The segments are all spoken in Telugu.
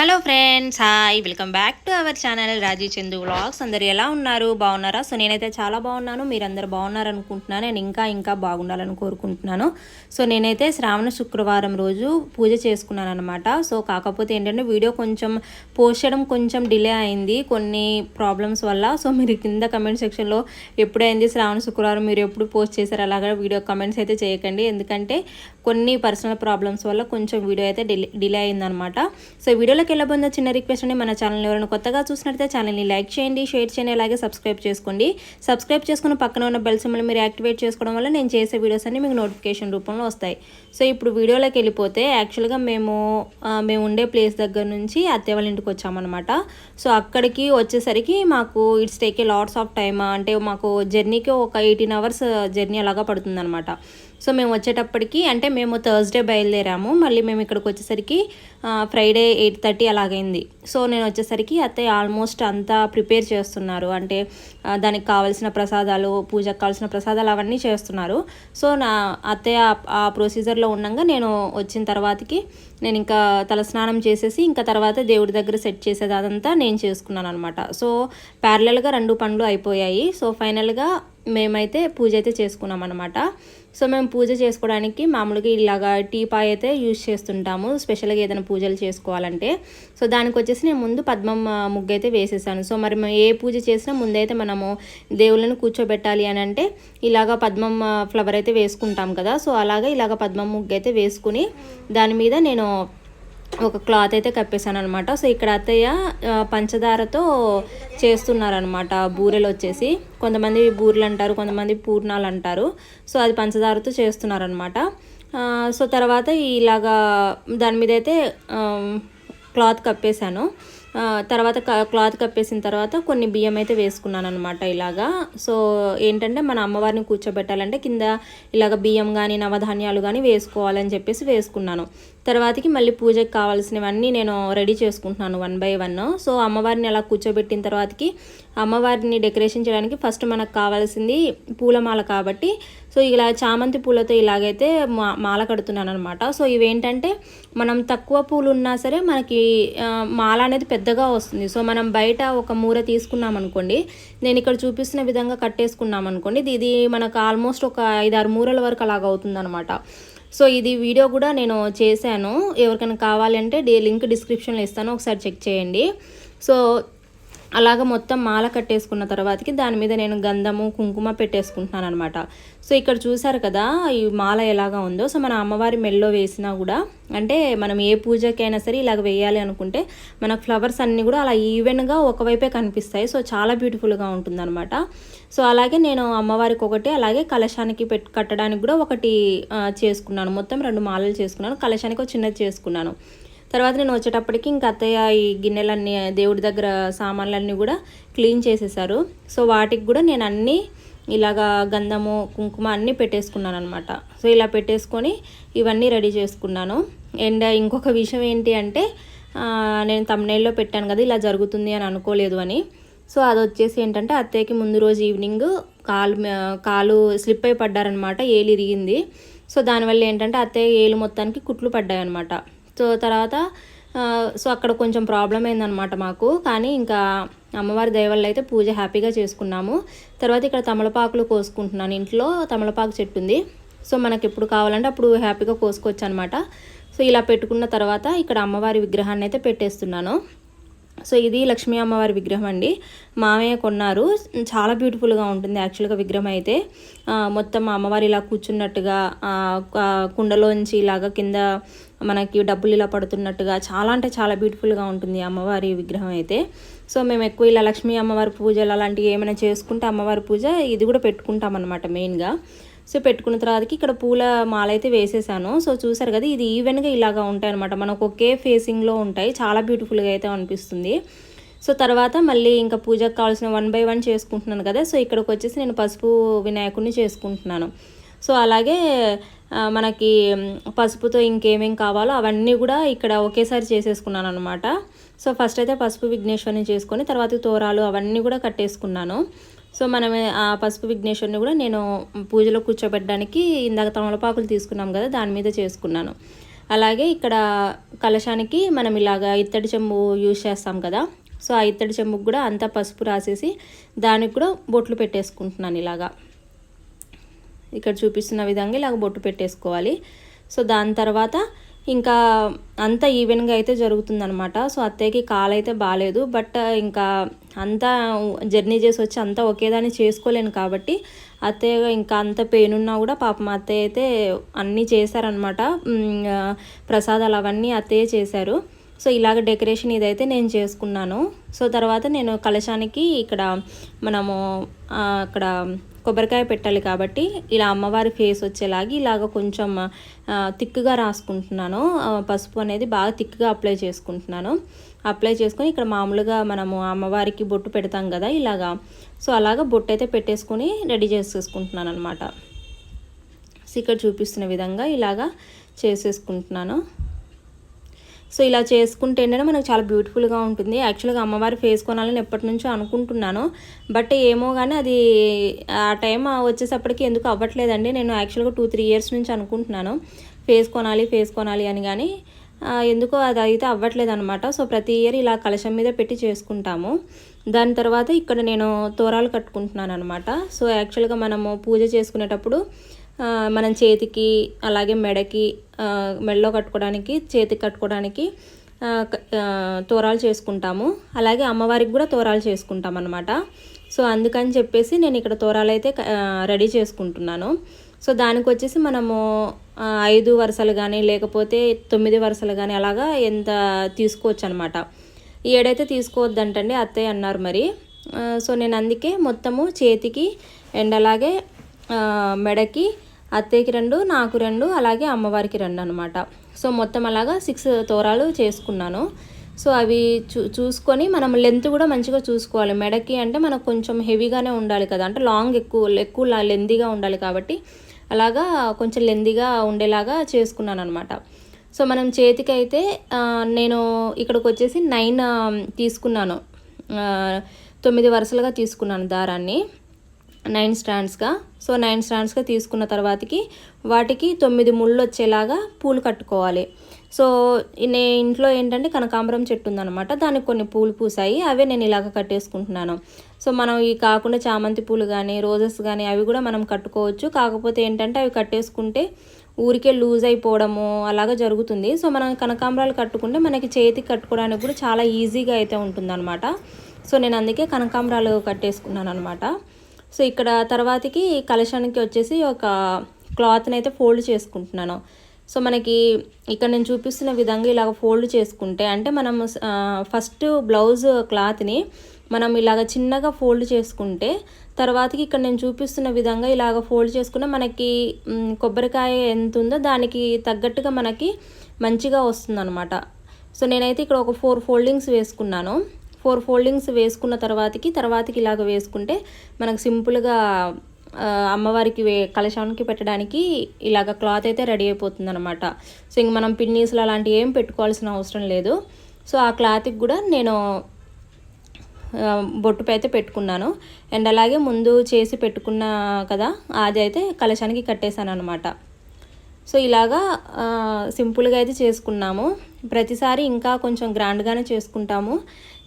Hello friends hi. Welcome back to our channel Raji Chandu vlogs. అందరు ఎలా ఉన్నారు? బాగున్నారా? సో నేనైతే చాలా బాగున్నాను. మీరందరూ బాగున్నారు అనుకుంటున్నాను నేను ఇంకా ఇంకా బాగుండాలని కోరుకుంటున్నాను. సో నేనైతే శ్రావణ శుక్రవారం రోజు పూజ చేసుకున్నాను అనమాట సో కాకపోతే ఏంటంటే వీడియో కొంచెం పోస్ట్ చేయడం కొంచెం డిలే అయింది. కొన్ని ప్రాబ్లమ్స్ వల్ల. సో మీరు కింద కమెంట్ సెక్షన్లో ఎప్పుడైంది శ్రావణ శుక్రవారం మీరు ఎప్పుడు పోస్ట్ చేశారు అలాగా వీడియో కమెంట్స్ అయితే చేయకండి. ఎందుకంటే కొన్ని పర్సనల్ ప్రాబ్లమ్స్ వల్ల కొంచెం వీడియో అయితే డిలే డిలే అయిందనమాట సో వీడియోలోకి వెళ్ళబోతున్న చిన్న రిక్వెస్ట్ అండి మన ఛానల్ ఎవరైనా కొత్తగా చూసినట్లయితే ఛానల్ని లైక్ చేయండి షేర్ చేయండి అలాగే సబ్స్క్రైబ్ చేసుకోండి. సబ్స్క్రైబ్ చేసుకుని పక్కన ఉన్న బెల్ సింబల్ మీరు యాక్టివేట్ చేసుకోవడం వల్ల నేను చేసే వీడియోస్ అన్ని మీకు నోటిఫికేషన్ రూపంలో వస్తాయి. సో ఇప్పుడు వీడియోలోకి వెళ్ళిపోతే యాక్చువల్గా మేము మేము ఉండే ప్లేస్ దగ్గర నుంచి అత్తే వాళ్ళ ఇంటికి వచ్చామన్నమాట. సో అక్కడికి వచ్చేసరికి మాకు it's take a lots of time అంటే మాకు జర్నీకి ఒక ఎయిటీన్ అవర్స్ జర్నీ అలాగా పడుతుందన్నమాట. సో మేము వచ్చేటప్పటికి అంటే మేము థర్స్డే బయలుదేరాము. మళ్ళీ మేము ఇక్కడికి వచ్చేసరికి ఫ్రైడే ఎయిట్ థర్టీ అలాగైంది. సో నేను వచ్చేసరికి అత్తయ్య ఆల్మోస్ట్ అంతా ప్రిపేర్ చేస్తున్నారు. అంటే దానికి కావాల్సిన ప్రసాదాలు పూజకు కావాల్సిన ప్రసాదాలు అవన్నీ చేస్తున్నారు. సో నా అత్తయ్య ఆ- ఆ ప్రొసీజర్లో ఉండగా నేను వచ్చిన తర్వాతకి నేను ఇంకా తలస్నానం చేసేసి ఇంకా తర్వాత దేవుడి దగ్గర సెట్ చేసేది అదంతా నేను చేసుకున్నాను అనమాట సో ప్యారలల్గా రెండు పనులు అయిపోయాయి. సో ఫైనల్గా మేమైతే పూజ అయితే చేసుకున్నాం అనమాట సో మేము పూజ చేసుకోవడానికి మామూలుగా ఇలాగా టీ పాయ్ అయితే యూజ్ చేస్తుంటాము. స్పెషల్గా ఏదైనా పూజలు చేసుకోవాలంటే. సో దానికి వచ్చేసి నేను ముందు పద్మం ముగ్గు అయితే వేసేసాను. సో మరి మేము ఏ పూజ చేసినా ముందైతే మనము దేవుళ్ళని కూర్చోబెట్టాలి అని అంటే ఇలాగా పద్మం ఫ్లవర్ అయితే వేసుకుంటాం కదా. సో అలాగా ఇలాగ పద్మం ముగ్గు అయితే వేసుకుని దాని మీద నేను ఒక క్లాత్ అయితే కప్పేశాను అనమాట సో ఇక్కడ అత్తయ్య పంచదారతో చేస్తున్నారనమాట బూరెలు వచ్చేసి. కొంతమంది బూరెలు అంటారు కొంతమంది పూర్ణాలు అంటారు సో అది పంచదారతో చేస్తున్నారనమాట సో తర్వాత ఇలాగా దాని మీద అయితే క్లాత్ కప్పేశాను. తర్వాత క- క్లాత్ కప్పేసిన తర్వాత కొన్ని బియ్యం అయితే వేసుకున్నాను అనమాట ఇలాగా. సో ఏంటంటే మన అమ్మవారిని కూర్చోబెట్టాలంటే కింద ఇలాగ బియ్యం కానీ నవధాన్యాలు కానీ వేసుకోవాలని చెప్పేసి వేసుకున్నాను. తర్వాతకి మళ్ళీ పూజకి కావాల్సినవన్నీ నేను రెడీ చేసుకుంటున్నాను వన్ బై వన్. సో అమ్మవారిని అలా కూర్చోబెట్టిన తర్వాతకి అమ్మవారిని డెకరేషన్ చేయడానికి ఫస్ట్ మనకు కావాల్సింది పూలమాల కాబట్టి. సో ఇలా చామంతి పూలతో ఇలాగైతే మా మాల కడుతున్నాను అనమాట సో ఇవేంటంటే మనం తక్కువ పూలు ఉన్నా సరే మనకి మాల అనేది పెద్దగా వస్తుంది. సో మనం బయట ఒక మూర తీసుకున్నాం అనుకోండి నేను ఇక్కడ చూపిస్తున్న విధంగా కట్టేసుకున్నాం అనుకోండి. ఇది- మనకు ఆల్మోస్ట్ ఒక ఐదారు మూరల వరకు అలాగ అవుతుందనమాట సో ఇది వీడియో కూడా నేను చేశాను. ఎవరికైనా కావాలంటే డి లింక్ డిస్క్రిప్షన్లో ఇస్తాను. ఒకసారి చెక్ చేయండి. సో అలాగ మొత్తం మాల కట్టేసుకున్న తర్వాతకి దాని మీద నేను గంధము కుంకుమ పెట్టేసుకుంటున్నాను అనమాట సో ఇక్కడ చూసారు కదా ఈ మాల ఎలాగా ఉందో. సో మన అమ్మవారి మెల్లో వేసినా కూడా అంటే మనం ఏ పూజకైనా సరే ఇలాగ వేయాలి అనుకుంటే మనకు ఫ్లవర్స్ అన్నీ కూడా అలా ఈవెన్గా ఒకవైపే కనిపిస్తాయి. సో చాలా బ్యూటిఫుల్గా ఉంటుందన్నమాట. సో అలాగే నేను అమ్మవారికి ఒకటి అలాగే కలశానికి పెట్ కట్టడానికి కూడా ఒకటి చేసుకున్నాను. మొత్తం రెండు మాలలు చేసుకున్నాను. కలశానికి ఒక చిన్నది చేసుకున్నాను. తర్వాత నేను వచ్చేటప్పటికి ఇంకా అత్తయ్య ఈ గిన్నెలన్నీ దేవుడి దగ్గర సామాన్లన్నీ కూడా క్లీన్ చేసేసారు. సో వాటికి కూడా నేను అన్నీ ఇలాగా గంధము కుంకుమ అన్నీ పెట్టేసుకున్నాను అనమాట సో ఇలా పెట్టేసుకొని ఇవన్నీ రెడీ చేసుకున్నాను. అండ్ ఇంకొక విషయం ఏంటి అంటే నేను తమ్నైల్లో పెట్టాను కదా ఇలా జరుగుతుంది అని అనుకోలేదు అని. సో అది వచ్చేసి ఏంటంటే అత్తయ్యకి ముందు రోజు ఈవినింగ్ కాలు కాలు స్లిప్ అయి పడ్డారనమాట ఏలు ఇరిగింది. సో దానివల్ల ఏంటంటే అత్తయ్య ఏలు మొత్తానికి కుట్లు పడ్డాయి అనమాట సో తర్వాత సో అక్కడ కొంచెం ప్రాబ్లం అయిందనమాట మాకు. కానీ ఇంకా అమ్మవారి దయవల్ల అయితే పూజ హ్యాపీగా చేసుకున్నాము. తర్వాత ఇక్కడ తమలపాకులు కోసుకుంటున్నాను. ఇంట్లో తమలపాకు చెట్టు ఉంది. సో మనకి ఎప్పుడు కావాలంటే అప్పుడు హ్యాపీగా కోసుకోవచ్చు అనమాట సో ఇలా పెట్టుకున్న తర్వాత ఇక్కడ అమ్మవారి విగ్రహాన్ని అయితే పెట్టేస్తున్నాను. సో ఇది లక్ష్మీ అమ్మవారి విగ్రహం అండి. మామయ్య కొన్నారు. చాలా బ్యూటిఫుల్గా ఉంటుంది యాక్చువల్గా విగ్రహం అయితే. మొత్తం అమ్మవారి ఇలా కూర్చున్నట్టుగా కుండలోంచి ఇలాగా కింద మనకి డబ్బులు ఇలా పడుతున్నట్టుగా చాలా అంటే చాలా బ్యూటిఫుల్గా ఉంటుంది అమ్మవారి విగ్రహం అయితే. సో మేము ఎక్కువ ఇలా లక్ష్మీ అమ్మవారి పూజలు అలాంటివి ఏమైనా చేసుకుంటే అమ్మవారి పూజ ఇది కూడా పెట్టుకుంటాం అనమాట మెయిన్గా. సో పెట్టుకున్న తర్వాతకి ఇక్కడ పూల మాల అయితే వేసేసాను. సో చూసారు కదా ఇది ఈవెన్గా ఇలాగా ఉంటాయి అనమాట మనకు ఒకే ఫేసింగ్లో ఉంటాయి. చాలా బ్యూటిఫుల్గా అయితే అనిపిస్తుంది. సో తర్వాత మళ్ళీ ఇంకా పూజకు కావాల్సిన వన్ బై వన్ చేసుకుంటున్నాను కదా. సో ఇక్కడికి వచ్చేసి నేను పసుపు వినాయకుడిని చేసుకుంటున్నాను. సో అలాగే మనకి పసుపుతో ఇంకేమేం కావాలో అవన్నీ కూడా ఇక్కడ ఒకేసారి చేసేసుకున్నాను అనమాట సో ఫస్ట్ అయితే పసుపు విఘ్నేశ్వరిని చేసుకొని తర్వాత తోరాలు అవన్నీ కూడా కట్టేసుకున్నాను. సో మనం ఆ పసుపు విఘ్నేశ్వరిని కూడా నేను పూజలో కూర్చోబెట్టడానికి ఇందాక తమలపాకులు తీసుకున్నాం కదా దాని మీద చేసుకున్నాను. అలాగే ఇక్కడ కలశానికి మనం ఇలాగా ఇత్తడి చెంబు యూజ్ చేస్తాం కదా సో ఆ ఇత్తడి చెంబుకు కూడా అంతా పసుపు రాసేసి దానికి కూడా బొట్లు పెట్టేసుకుంటున్నాను ఇలాగా. ఇక్కడ చూపిస్తున్న విధంగా ఇలాగ బొట్టు పెట్టేసుకోవాలి. సో దాని తర్వాత ఇంకా అంతా ఈవెన్గా అయితే జరుగుతుందనమాట సో అత్తయ్యకి కాలు అయితే బాగాలేదు బట్ ఇంకా అంతా జర్నీ చేసి వచ్చి అంతా ఒకేదాన్ని చేసుకోలేను కాబట్టి అత్తయ్య ఇంకా అంత పెయిన్ ఉన్నా కూడా పాపం అత్తయ్య అయితే అన్నీ చేశారనమాట ప్రసాదాలు అవన్నీ అత్తయ్య చేశారు. సో ఇలాగ డెకరేషన్ ఇదైతే నేను చేసుకున్నాను. సో తర్వాత నేను కలశానికి ఇక్కడ మనము అక్కడ కొబ్బరికాయ పెట్టాలి కాబట్టి ఇలా అమ్మవారి ఫేస్ వచ్చేలాగా ఇలాగ కొంచెం థిక్గా రాసుకుంటున్నాను. పసుపు అనేది బాగా థిక్గా అప్లై చేసుకుంటున్నాను. అప్లై చేసుకొని ఇక్కడ మామూలుగా మనము అమ్మవారికి బొట్టు పెడతాం కదా ఇలాగా. సో అలాగా బొట్టు అయితే పెట్టేసుకొని రెడీ చేసేసుకుంటున్నాను అనమాట సో ఇక్కడ చూపిస్తున్న విధంగా ఇలాగా చేసేసుకుంటున్నాను. సో ఇలా చేసుకుంటే ఏంటంటే మనకు చాలా బ్యూటిఫుల్గా ఉంటుంది. యాక్చువల్గా అమ్మవారి ఫేస్ కొనాలని ఎప్పటి నుంచో అనుకుంటున్నాను. బట్ ఏమో కానీ అది ఆ టైం వచ్చేసప్పటికి ఎందుకు అవ్వట్లేదండి. నేను యాక్చువల్గా టూ త్రీ ఇయర్స్ నుంచి అనుకుంటున్నాను. ఫేస్ కొనాలి ఫేస్ కొనాలి అని కానీ ఎందుకో అది అయితే అవ్వట్లేదు అనమాట సో ప్రతి ఇయర్ ఇలా కలశం మీద పెట్టి చేసుకుంటాము. దాని తర్వాత ఇక్కడ నేను తోరాలు కట్టుకుంటున్నాను అనమాట సో యాక్చువల్గా మనము పూజ చేసుకునేటప్పుడు మనం చేతికి అలాగే మెడకి మెడలో కట్టుకోవడానికి చేతికి కట్టుకోవడానికి తోరాలు చేసుకుంటాము. అలాగే అమ్మవారికి కూడా తోరాలు చేసుకుంటాం అనమాట సో అందుకని చెప్పేసి నేను ఇక్కడ తోరాలు అయితే రెడీ చేసుకుంటున్నాను. సో దానికి వచ్చేసి మనము ఐదు వరుసలు కానీ లేకపోతే తొమ్మిది వరుసలు కానీ అలాగా ఎంత తీసుకోవచ్చు అనమాట ఏడైతే తీసుకోవద్దంటండి అత్తయ్య అన్నారు మరి. సో నేను అందుకే మొత్తము చేతికి అండ్ అలాగే మెడకి అత్తయ్యకి రెండు నాకు రెండు అలాగే అమ్మవారికి రెండు అనమాట సో మొత్తం అలాగా సిక్స్ తోరాలు చేసుకున్నాను. సో అవి చూ చూసుకొని మనం లెంత్ కూడా మంచిగా చూసుకోవాలి. మెడకి అంటే మనకు కొంచెం హెవీగానే ఉండాలి కదా. అంటే లాంగ్ ఎక్కువ ఎక్కువ లెందీగా ఉండాలి కాబట్టి అలాగా కొంచెం లెందీగా ఉండేలాగా చేసుకున్నాను అనమాట సో మనం చేతికి అయితే నేను ఇక్కడికి వచ్చేసి నైన్ um, తీసుకున్నాను. తొమ్మిది వరుసలుగా తీసుకున్నాను దారాన్ని. నైన్ స్టాండ్స్గా సో నైన్ స్టాండ్స్గా తీసుకున్న తర్వాతకి వాటికి తొమ్మిది ముళ్ళు వచ్చేలాగా పూలు కట్టుకోవాలి. సో నే ఇంట్లో ఏంటంటే కనకాంబరం చెట్టు ఉందనమాట దానికి కొన్ని పూలు పూసాయి. అవే నేను ఇలాగ కట్టేసుకుంటున్నాను. సో మనం ఈ కాకుండా చామంతి పూలు కానీ రోజెస్ కానీ అవి కూడా మనం కట్టుకోవచ్చు. కాకపోతే ఏంటంటే అవి కట్టేసుకుంటే ఊరికే లూజ్ అయిపోవడము అలాగా జరుగుతుంది. సో మనం కనకాంబరాలు కట్టుకుంటే మనకి చేతికి కట్టుకోవడానికి కూడా చాలా ఈజీగా అయితే ఉంటుందన్నమాట. సో నేను అందుకే కనకాంబరాలు కట్టేసుకున్నాను అనమాట సో ఇక్కడ తర్వాతకి కలశానికి వచ్చేసి ఒక క్లాత్ని అయితే ఫోల్డ్ చేసుకుంటున్నాను. సో మనకి ఇక్కడ నేను చూపిస్తున్న విధంగా ఇలాగ ఫోల్డ్ చేసుకుంటే అంటే మనం ఫస్ట్ బ్లౌజ్ క్లాత్ని మనం ఇలాగ చిన్నగా ఫోల్డ్ చేసుకుంటే తర్వాతకి ఇక్కడ నేను చూపిస్తున్న విధంగా ఇలాగ ఫోల్డ్ చేసుకున్న మనకి కొబ్బరికాయ ఎంత ఉందో దానికి తగ్గట్టుగా మనకి మంచిగా వస్తుందన్నమాట. సో నేనైతే ఇక్కడ ఒక ఫోర్ ఫోల్డింగ్స్ వేసుకున్నాను. ఫోర్ ఫోల్డింగ్స్ వేసుకున్న తర్వాతకి తర్వాతకి ఇలాగ వేసుకుంటే మనకు సింపుల్గా అమ్మవారికి వే కలశానికి పెట్టడానికి ఇలాగ క్లాత్ అయితే రెడీ అయిపోతుంది అనమాట సో ఇంక మనం పిన్నీసులు అలాంటివి ఏం పెట్టుకోవాల్సిన అవసరం లేదు. సో ఆ క్లాత్కి కూడా నేను బొట్టుపై అయితే పెట్టుకున్నాను. అండ్ అలాగే ముందు చేసి పెట్టుకున్నా కదా అది అయితే కలశానికి కట్టేశాను అనమాట సో ఇలాగా సింపుల్గా అయితే చేసుకున్నాము. ప్రతిసారి ఇంకా కొంచెం గ్రాండ్గానే చేసుకుంటాము.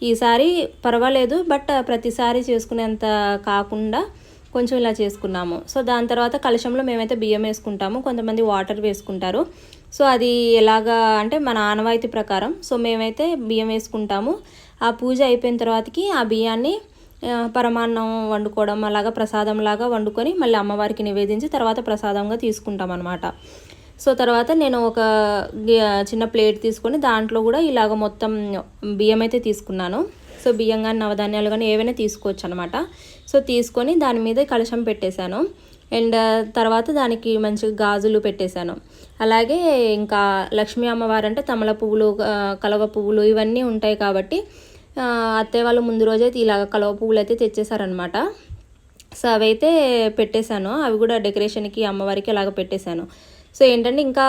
ఈసారి పర్వాలేదు బట్ ప్రతిసారి చేసుకునేంత కాకుండా కొంచెం ఇలా చేసుకున్నాము. సో దాని తర్వాత కలశంలో మేమైతే బియ్యం వేసుకుంటాము కొంతమంది వాటర్ వేసుకుంటారు. సో అది ఎలాగా అంటే మన ఆనవాయితీ ప్రకారం. సో మేమైతే బియ్యం వేసుకుంటాము. ఆ పూజ అయిపోయిన తర్వాతకి ఆ బియ్యాన్ని పరమాన్నం వండుకోవడం అలాగా ప్రసాదంలాగా వండుకొని మళ్ళీ అమ్మవారికి నివేదించి తర్వాత ప్రసాదంగా తీసుకుంటాం అనమాట సో తర్వాత నేను ఒక చిన్న ప్లేట్ తీసుకొని దాంట్లో కూడా ఇలాగ మొత్తం బియ్యం అయితే తీసుకున్నాను. సో బియ్యం కానీ నవధాన్యాలు కానీ ఏవైనా తీసుకోవచ్చు అనమాట సో తీసుకొని దాని మీద కలశం పెట్టేశాను. అండ్ తర్వాత దానికి మంచిగా గాజులు పెట్టేశాను. అలాగే ఇంకా లక్ష్మీ అమ్మవారు అంటే తమల పువ్వులు కలవ పువ్వులు ఇవన్నీ ఉంటాయి కాబట్టి అత్తయ్య వాళ్ళు ముందు రోజైతే ఇలాగ కలవ పువ్వులు అయితే తెచ్చేసారనమాట సో అవైతే పెట్టేశాను. అవి కూడా డెకరేషన్కి అమ్మవారికి అలాగ పెట్టేశాను. సో ఏంటంటే ఇంకా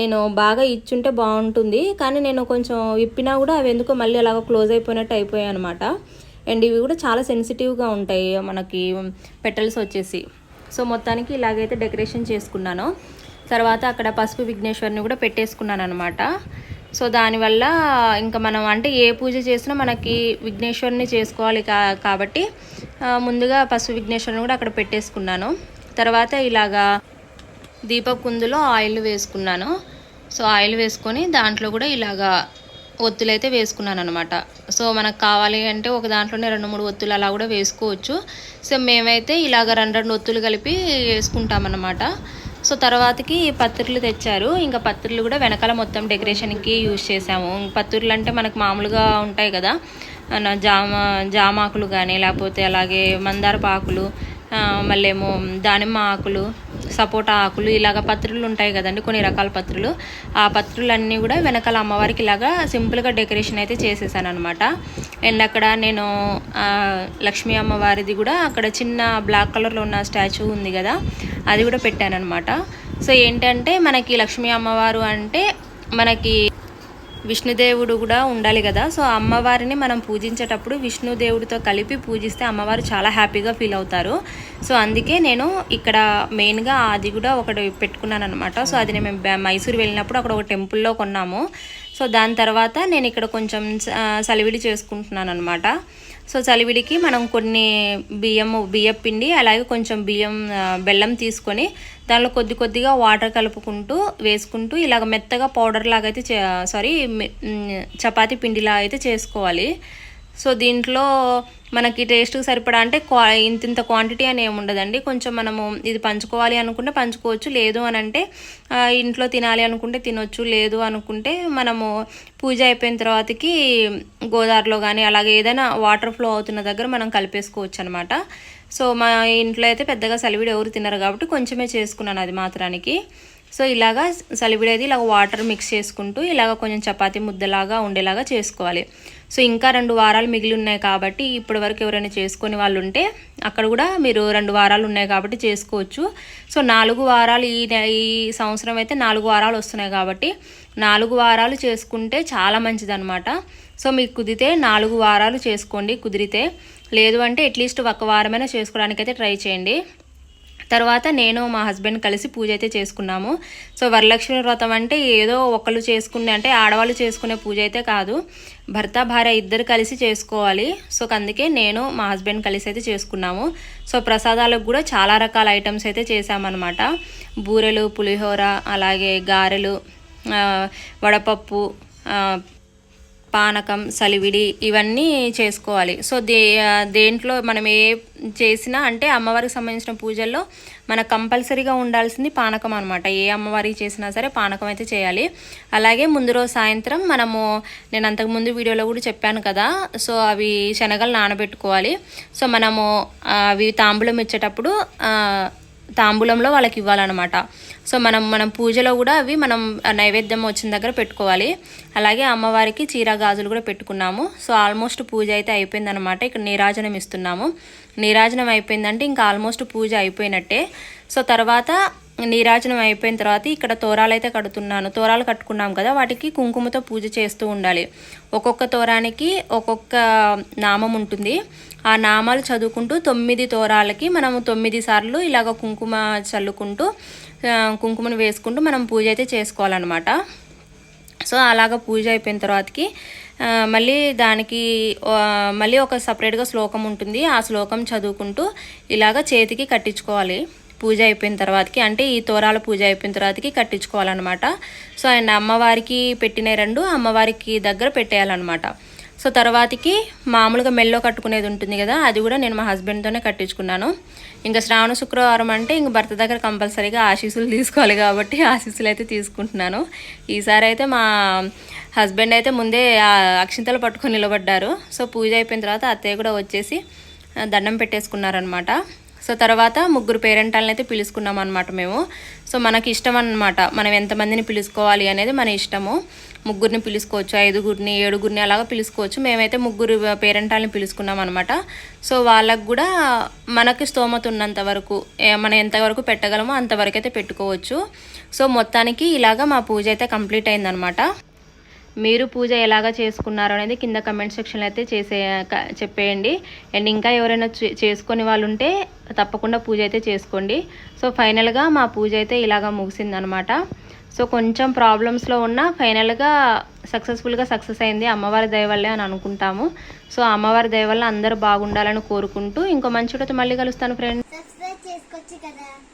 నేను బాగా ఇచ్చుంటే బాగుంటుంది. కానీ నేను కొంచెం ఇప్పినా కూడా అవి ఎందుకో మళ్ళీ అలాగ క్లోజ్ అయిపోయినట్టు అయిపోయాయి అనమాట అండ్ ఇవి కూడా చాలా సెన్సిటివ్గా ఉంటాయి మనకి పెటల్స్ వచ్చేసి. సో మొత్తానికి ఇలాగైతే డెకరేషన్ చేసుకున్నాను. తర్వాత అక్కడ పసుపు విఘ్నేశ్వరిని కూడా పెట్టేసుకున్నాను అనమాట సో దానివల్ల ఇంకా మనం అంటే ఏ పూజ చేసినా మనకి విఘ్నేశ్వరిని చేసుకోవాలి కా కాబట్టి ముందుగా పసుపు విఘ్నేశ్వరిని కూడా అక్కడ పెట్టేసుకున్నాను. తర్వాత ఇలాగా దీపపు కుందులో ఆయిల్ వేసుకున్నాను. సో ఆయిల్ వేసుకొని దాంట్లో కూడా ఇలాగా ఒత్తులు అయితే వేసుకున్నాను అనమాట సో మనకు కావాలి అంటే ఒక దాంట్లోనే రెండు మూడు ఒత్తులు అలా కూడా వేసుకోవచ్చు. సో మేమైతే ఇలాగ రెండు రెండు ఒత్తులు కలిపి వేసుకుంటామన్నమాట. సో తర్వాతకి పత్రిలు తెచ్చారు. ఇంకా పత్రిలు కూడా వెనకాల మొత్తం డెకరేషన్కి యూజ్ చేసాము పత్రులు అంటే మనకు మామూలుగా ఉంటాయి కదా. జామ జామాకులు కానీ లేకపోతే అలాగే మందారపు ఆకులు మళ్ళీ మళ్ళేమో దానిమ్మ ఆకులు సపోటా ఆకులు ఇలాగ పత్రులు ఉంటాయి కదండి కొన్ని రకాల పత్రులు. ఆ పత్రులన్నీ కూడా వెనకాల అమ్మవారికి ఇలాగా సింపుల్గా డెకరేషన్ అయితే చేసేసాను అనమాట అండ్ అక్కడ నేను లక్ష్మీ అమ్మవారిది కూడా అక్కడ చిన్న బ్లాక్ కలర్లో ఉన్న స్టాచ్యూ ఉంది కదా అది కూడా పెట్టాను అనమాట సో ఏంటంటే మనకి లక్ష్మీ అమ్మవారు అంటే మనకి విష్ణుదేవుడు కూడా ఉండాలి కదా. సో అమ్మవారిని మనం పూజించేటప్పుడు విష్ణుదేవుడితో కలిపి పూజిస్తే అమ్మవారు చాలా హ్యాపీగా ఫీల్ అవుతారు. సో అందుకే నేను ఇక్కడ మెయిన్గా అది కూడా ఒకటి పెట్టుకున్నాను అనమాట సో అది నేను మేము మైసూర్ వెళ్ళినప్పుడు అక్కడ ఒక టెంపుల్లో కొన్నాము. సో దాని తర్వాత నేను ఇక్కడ కొంచెం స- సలివిడి చేసుకుంటున్నాను అనమాట సో చలివిడికి మనం కొన్ని బియ్యం బియ్యం పిండి అలాగే కొంచెం బియ్యం బెల్లం తీసుకొని దానిలో కొద్ది కొద్దిగా వాటర్ కలుపుకుంటూ వేసుకుంటూ ఇలాగ మెత్తగా పౌడర్ లాగా అయితే చే సారీ చపాతీ పిండిలా అయితే చేసుకోవాలి. సో దీంట్లో మనకి టేస్ట్కి సరిపడా అంటే క్వా ఇంత ఇంత క్వాంటిటీ అని ఏమి ఉండదండి. కొంచెం మనము ఇది పంచుకోవాలి అనుకుంటే పంచుకోవచ్చు. లేదు అని అంటే ఇంట్లో తినాలి అనుకుంటే తినొచ్చు. లేదు అనుకుంటే మనము పూజ అయిపోయిన తర్వాతకి గోదావరిలో కానీ అలాగే ఏదైనా వాటర్ ఫ్లో అవుతున్న దగ్గర మనం కలిపేసుకోవచ్చు అనమాట సో మా ఇంట్లో అయితే పెద్దగా సలివిడి ఎవరు తినరు కాబట్టి కొంచెమే చేసుకున్నాను అది మాత్రానికి. సో ఇలాగా సలివిడేది ఇలాగ వాటర్ మిక్స్ చేసుకుంటూ ఇలాగ కొంచెం చపాతీ ముద్దలాగా ఉండేలాగా చేసుకోవాలి. సో ఇంకా రెండు వారాలు మిగిలి ఉన్నాయి కాబట్టి ఇప్పటి వరకు ఎవరైనా చేసుకొని వాళ్ళు ఉంటే అక్కడ కూడా మీరు రెండు వారాలు ఉన్నాయి కాబట్టి చేసుకోవచ్చు. సో నాలుగు వారాలు ఈ ఈ సంవత్సరం అయితే నాలుగు వారాలు వస్తున్నాయి కాబట్టి నాలుగు వారాలు చేసుకుంటే చాలా మంచిదన్నమాట. సో మీకు కుదిరితే నాలుగు వారాలు చేసుకోండి కుదిరితే. లేదు అంటే అట్లీస్ట్ ఒక వారమైనా చేసుకోవడానికి అయితే ట్రై చేయండి. తర్వాత నేను మా హస్బెండ్ కలిసి పూజ అయితే చేసుకున్నాము. సో వరలక్ష్మి వ్రతం అంటే ఏదో ఒకళ్ళు చేసుకునే అంటే ఆడవాళ్ళు చేసుకునే పూజ అయితే కాదు. భర్త భార్య ఇద్దరు కలిసి చేసుకోవాలి. సో అందుకే నేను మా హస్బెండ్ కలిసి అయితే చేసుకున్నాము. సో ప్రసాదాలకు కూడా చాలా రకాల ఐటమ్స్ అయితే చేసామన్నమాట బూరెలు పులిహోర అలాగే గారెలు వడపప్పు పానకం సలివిడి ఇవన్నీ చేసుకోవాలి. సో దే దేంట్లో మనం ఏ చేసినా అంటే అమ్మవారికి సంబంధించిన పూజల్లో మనకు కంపల్సరీగా ఉండాల్సింది పానకం అనమాట ఏ అమ్మవారికి చేసినా సరే పానకం అయితే చేయాలి. అలాగే ముందు రోజు సాయంత్రం మనము నేను అంతకుముందు వీడియోలో కూడా చెప్పాను కదా సో అవి శనగలు నానబెట్టుకోవాలి. సో మనము అవి తాంబూలం ఇచ్చేటప్పుడు తాంబూలంలో వాళ్ళకి ఇవ్వాలన్నమాట. సో మనం మనం పూజలో కూడా అవి మనం నైవేద్యం వచ్చిన దగ్గర పెట్టుకోవాలి. అలాగే అమ్మవారికి చీర గాజులు కూడా పెట్టుకున్నాము. సో ఆల్మోస్ట్ పూజ అయితే అయిపోయిందనమాట ఇక్కడ నీరాజనం ఇస్తున్నాము. నీరాజనం అయిపోయిందంటే ఇంకా ఆల్మోస్ట్ పూజ అయిపోయినట్టే. సో తర్వాత నీరాజనం అయిపోయిన తర్వాత ఇక్కడ తోరాలు అయితే కడుతున్నాను. తోరాలు కట్టుకున్నాం కదా వాటికి కుంకుమతో పూజ చేస్తూ ఉండాలి. ఒక్కొక్క తోరానికి ఒక్కొక్క నామం ఉంటుంది. ఆ నామాలు చదువుకుంటూ తొమ్మిది తోరాలకి మనము తొమ్మిది సార్లు ఇలాగ కుంకుమ చల్లుకుంటూ కుంకుమను వేసుకుంటూ మనం పూజ అయితే చేసుకోవాలన్నమాట. సో అలాగ పూజ అయిపోయిన తర్వాతకి మళ్ళీ దానికి మళ్ళీ ఒక సపరేట్గా శ్లోకం ఉంటుంది. ఆ శ్లోకం చదువుకుంటూ ఇలాగ చేతికి కట్టించుకోవాలి. పూజ అయిపోయిన తర్వాతకి అంటే ఈ తోరాల పూజ అయిపోయిన తర్వాతకి కట్టించుకోవాలన్నమాట. సో అండ్ అమ్మవారికి పెట్టిన రెండు అమ్మవారికి దగ్గర పెట్టేయాలన్నమాట. సో తర్వాతకి మామూలుగా మెల్లో కట్టుకునేది ఉంటుంది కదా అది కూడా నేను మా హస్బెండ్తోనే కట్టించుకున్నాను. ఇంకా శ్రావణ శుక్రవారం అంటే ఇంక భర్త దగ్గర కంపల్సరీగా ఆశీస్సులు తీసుకోవాలి కాబట్టి ఆశీస్సులు అయితే తీసుకుంటున్నాను. ఈసారి అయితే మా హస్బెండ్ అయితే ముందే అక్షింతలు పట్టుకొని నిలబడ్డారు. సో పూజ అయిపోయిన తర్వాత అత్తయ్య కూడా వచ్చేసి దండం పెట్టేసుకున్నారనమాట సో తర్వాత ముగ్గురు పేరెంటాలను అయితే పిలుచుకున్నాం అనమాట మేము. సో మనకి ఇష్టం అనమాట మనం ఎంతమందిని పిలుచుకోవాలి అనేది మన ఇష్టము. ముగ్గురిని పిలుచుకోవచ్చు ఐదుగురిని ఏడుగురిని అలాగా పిలుచుకోవచ్చు మేమైతే ముగ్గురు పేరెంటాలని పిలుచుకున్నాం అనమాట సో వాళ్ళకు కూడా మనకి స్తోమత ఉన్నంత వరకు మనం ఎంతవరకు పెట్టగలమో అంతవరకు అయితే పెట్టుకోవచ్చు. సో మొత్తానికి ఇలాగా మా పూజ అయితే కంప్లీట్ అయిందనమాట మీరు పూజ ఎలాగ చేసుకున్నారు అనేది కింద కమెంట్ సెక్షన్లో అయితే చేసే చెప్పేయండి. అండ్ ఇంకా ఎవరైనా చే- వాళ్ళు ఉంటే తప్పకుండా పూజ అయితే చేసుకోండి. సో ఫైనల్గా మా పూజ అయితే ఇలాగ ముగిసిందనమాట. సో కొంచెం ప్రాబ్లమ్స్లో ఉన్న ఫైనల్గా సక్సెస్ఫుల్గా సక్సెస్ అయింది అమ్మవారి దయవల్లే అని అనుకుంటాము. సో అమ్మవారి దయవల్ల అందరూ బాగుండాలని కోరుకుంటూ ఇంకో మంచి మళ్ళీ కలుస్తాను ఫ్రెండ్స్ సబ్స్క్రైబ్ చేసుకోవచ్చు కదా.